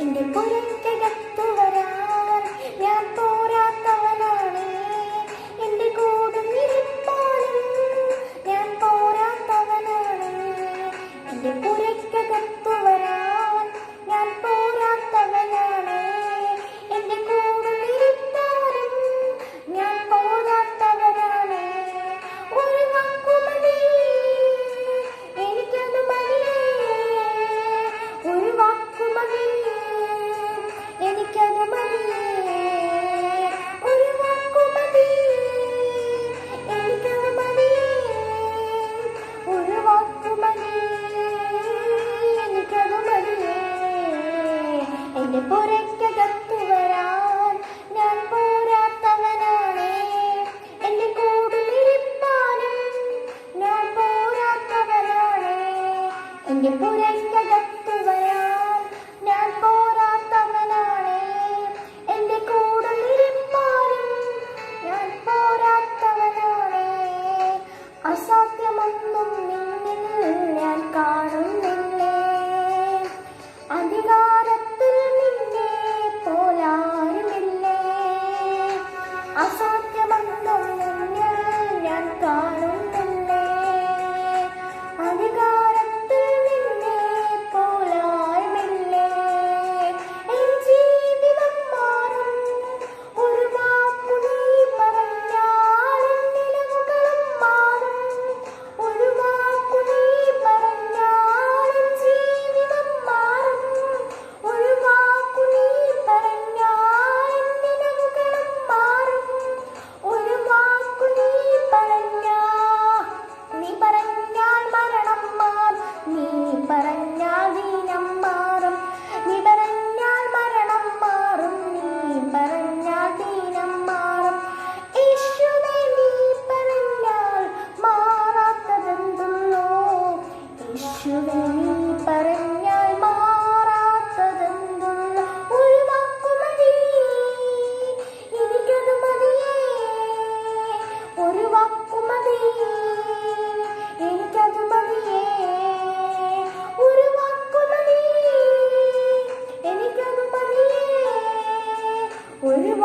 എന്റെ പുറത്തകത്ത് അതിലെ പുരയ്ക്കകത്തു വരാൻ ഞാൻ പോരാത്തവനാണേ. എന്റെ കൂടുതിരിപ്പാനും ഞാൻ പോരാത്തവനാണേ. എന്റെ പുരയ്ക്കകത്ത്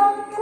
Música